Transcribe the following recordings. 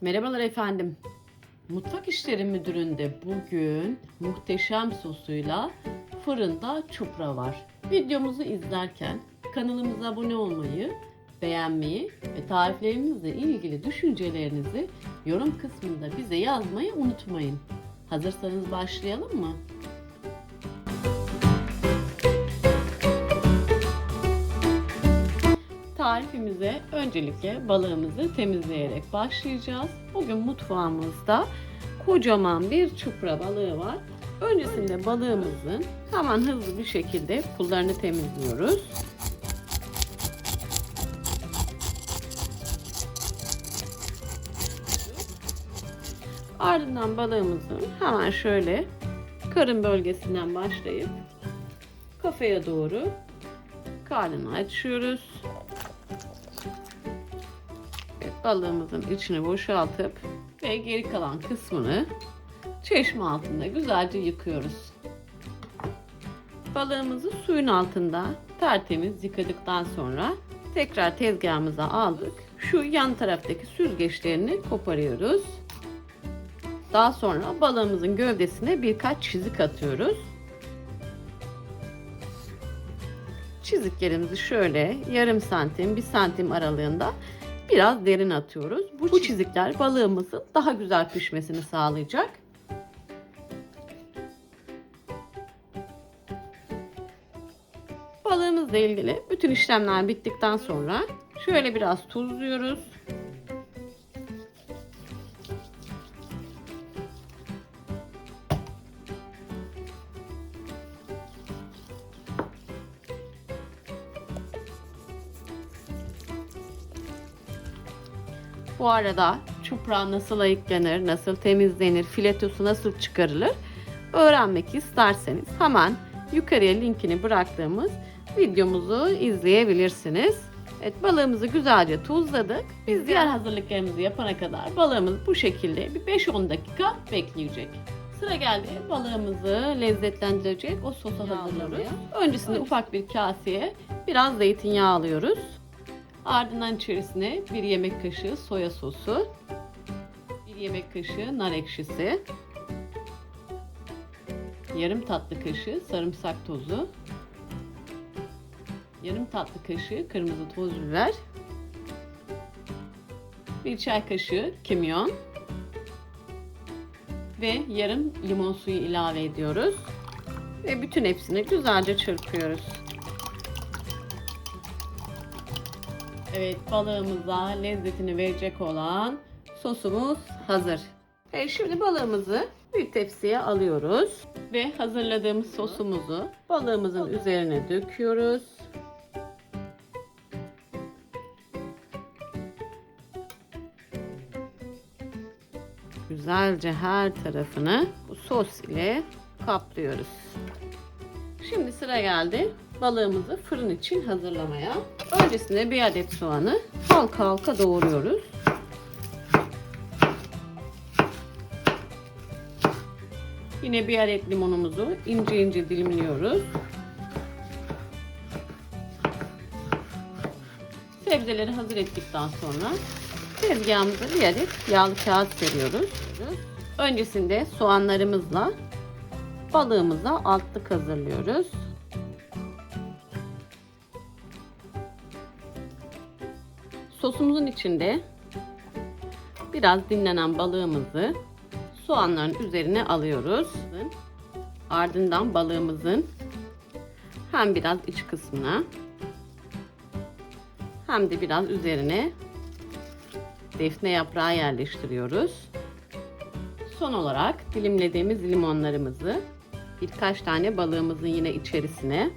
Merhabalar efendim. Mutfak İşleri Müdürü'nde bugün muhteşem sosuyla fırında çupra var. Videomuzu izlerken kanalımıza abone olmayı, beğenmeyi ve tariflerimizle ilgili düşüncelerinizi yorum kısmında bize yazmayı unutmayın. Hazırsanız başlayalım mı? Tarifimize öncelikle balığımızı temizleyerek başlayacağız. Bugün mutfağımızda kocaman bir çupra balığı var. Öncesinde balığımızın hemen hızlı bir şekilde pullarını temizliyoruz. Ardından balığımızın hemen şöyle karın bölgesinden başlayıp kafaya doğru karnını açıyoruz. Balığımızın içini boşaltıp ve geri kalan kısmını çeşme altında güzelce yıkıyoruz. Balığımızı suyun altında tertemiz yıkadıktan sonra tekrar tezgahımıza aldık. Şu yan taraftaki süzgeçlerini koparıyoruz. Daha sonra balığımızın gövdesine birkaç çizik atıyoruz. Çiziklerimizi şöyle yarım santim, bir santim aralığında biraz derin atıyoruz. Bu çizikler balığımızın daha güzel pişmesini sağlayacak. Balığımızla ilgili bütün işlemler bittikten sonra şöyle biraz tuzluyoruz. Bu arada çupra nasıl ayıklanır, nasıl temizlenir, filetosu nasıl çıkarılır öğrenmek isterseniz hemen yukarıya linkini bıraktığımız videomuzu izleyebilirsiniz. Evet balığımızı güzelce tuzladık. Biz diğer hazırlıklarımızı yapana kadar balığımız bu şekilde bir 5-10 dakika bekleyecek. Sıra geldi balığımızı lezzetlendirecek o sosu hazırlıyoruz. Öncesinde ufak bir kaseye biraz zeytinyağı alıyoruz. Ardından içerisine bir yemek kaşığı soya sosu, bir yemek kaşığı nar ekşisi, yarım tatlı kaşığı sarımsak tozu, yarım tatlı kaşığı kırmızı toz biber, bir çay kaşığı kimyon ve yarım limon suyu ilave ediyoruz. Ve bütün hepsini güzelce çırpıyoruz. Evet balığımıza lezzetini verecek olan sosumuz hazır. Evet, şimdi balığımızı bir tepsiye alıyoruz ve hazırladığımız sosumuzu balığımızın üzerine döküyoruz. Güzelce her tarafını bu sos ile kaplıyoruz. Şimdi sıra geldi balığımızı fırın için hazırlamaya. Öncesinde bir adet soğanı halka halka doğruyoruz. Yine bir adet limonumuzu ince ince dilimliyoruz. Sebzeleri hazır ettikten sonra tezgahımıza bir adet yağlı kağıt seriyoruz. Öncesinde soğanlarımızla balığımıza altlık hazırlıyoruz. Sosumuzun içinde biraz dinlenen balığımızı soğanların üzerine alıyoruz. Ardından balığımızın hem biraz iç kısmına hem de biraz üzerine defne yaprağı yerleştiriyoruz. Son olarak dilimlediğimiz limonlarımızı birkaç tane balığımızın yine içerisine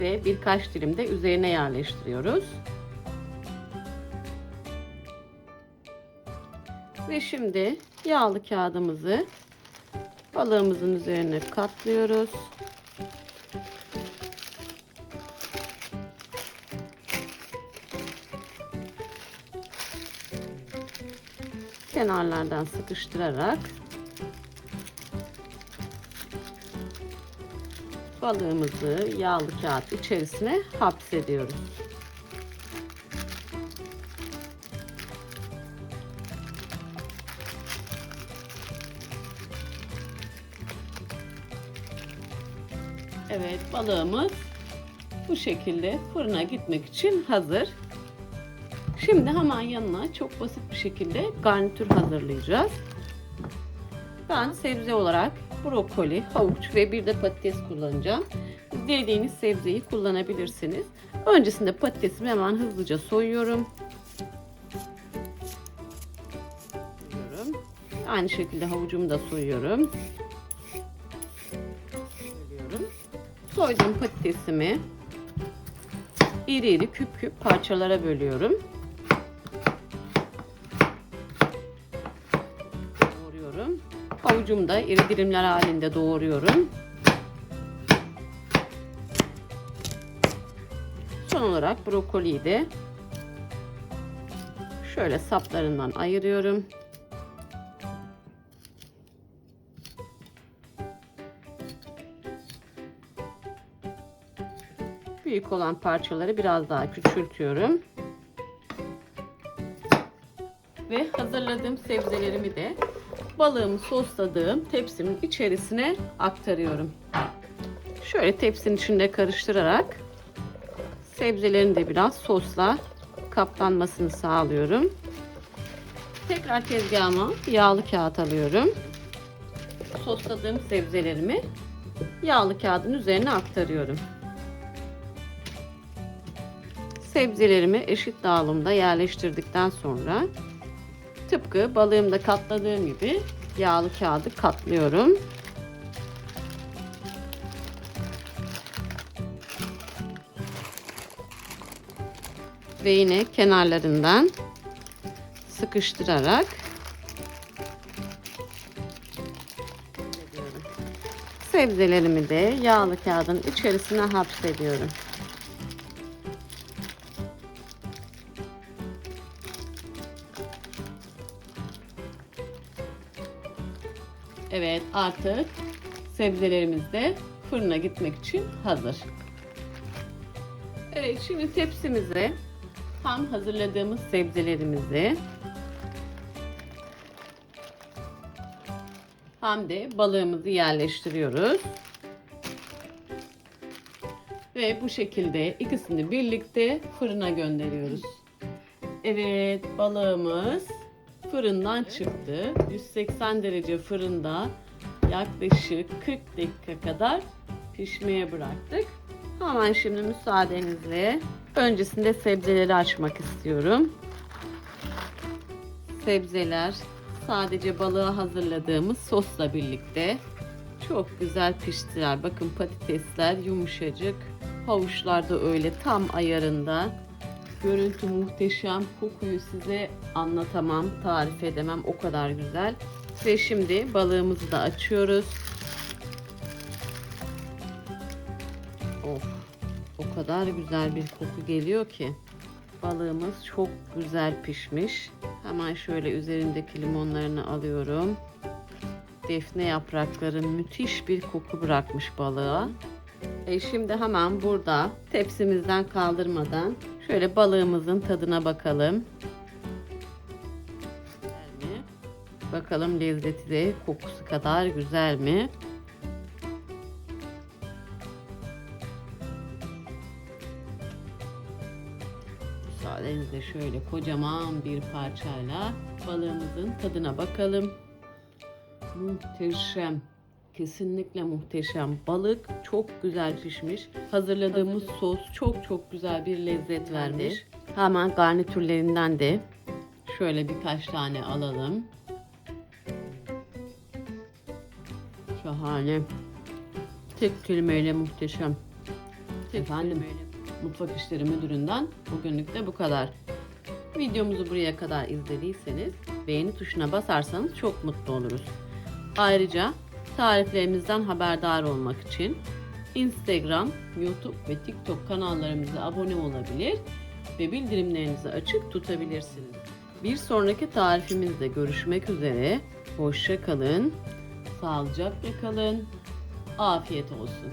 ve birkaç dilim de üzerine yerleştiriyoruz. Ve şimdi yağlı kağıdımızı balığımızın üzerine katlıyoruz. Kenarlardan sıkıştırarak balığımızı yağlı kağıt içerisine hapsediyoruz. Evet balığımız bu şekilde fırına gitmek için hazır. Şimdi hemen yanına çok basit bir şekilde garnitür hazırlayacağız. Ben sebze olarak brokoli, havuç ve bir de patates kullanacağım. Dilediğiniz sebzeyi kullanabilirsiniz. Öncesinde patatesimi hemen hızlıca soyuyorum. Aynı şekilde havucumu da. Soyuyorum. Soyduğum patatesimi iri iri küp küp parçalara bölüyorum. Havucumu da iri dilimler halinde doğruyorum. Son olarak brokoliyi de şöyle saplarından ayırıyorum. Büyük olan parçaları biraz daha küçültüyorum. Ve hazırladığım sebzelerimi de balığımı sosladığım tepsimin içerisine aktarıyorum. Şöyle tepsinin içinde karıştırarak sebzelerin de biraz sosla kaplanmasını sağlıyorum. Tekrar tezgahıma yağlı kağıt alıyorum. Sosladığım sebzelerimi yağlı kağıdın üzerine aktarıyorum. Sebzelerimi eşit dağılımda yerleştirdikten sonra tıpkı balığımda katladığım gibi yağlı kağıdı katlıyorum. Ve yine kenarlarından sıkıştırarak sebzelerimi de yağlı kağıdın içerisine hapsediyorum. Artık sebzelerimiz de fırına gitmek için hazır. Evet şimdi tepsimize tam hazırladığımız sebzelerimizi hem de balığımızı yerleştiriyoruz. Ve bu şekilde ikisini birlikte fırına gönderiyoruz. Evet balığımız fırından çıktı. 180 derece fırında yaklaşık 40 dakika kadar pişmeye bıraktık. Hemen şimdi müsaadenizle öncesinde sebzeleri açmak istiyorum. Sebzeler sadece balığa hazırladığımız sosla birlikte çok güzel piştiler. Bakın patatesler yumuşacık. Havuçlar da öyle tam ayarında. Görüntü muhteşem. Kokuyu size anlatamam, tarif edemem. O kadar güzel. Ve şimdi balığımızı da açıyoruz. Of. O kadar güzel bir koku geliyor ki. Balığımız çok güzel pişmiş. Hemen şöyle üzerindeki limonlarını alıyorum. Defne yaprakları müthiş bir koku bırakmış balığa. E şimdi hemen burada tepsimizden kaldırmadan şöyle balığımızın tadına bakalım. Bakalım lezzeti de kokusu kadar güzel mi? Müsaadenizle şöyle kocaman bir parçayla balığımızın tadına bakalım. Muhteşem. Kesinlikle muhteşem. Balık çok güzel pişmiş. Hazırladığımız sos çok çok güzel bir lezzet vermiş. Hemen garnitürlerinden de şöyle birkaç tane alalım. Şahane. Tek kelimeyle muhteşem. Efendim, Mutfak İşleri Müdürü'nden bugünlük de bu kadar. Videomuzu buraya kadar izlediyseniz beğeni tuşuna basarsanız çok mutlu oluruz. Ayrıca tariflerimizden haberdar olmak için Instagram, YouTube ve TikTok kanallarımıza abone olabilir ve bildirimlerinizi açık tutabilirsiniz. Bir sonraki tarifimizde görüşmek üzere. Hoşça kalın, sağlıcakla kalın, afiyet olsun.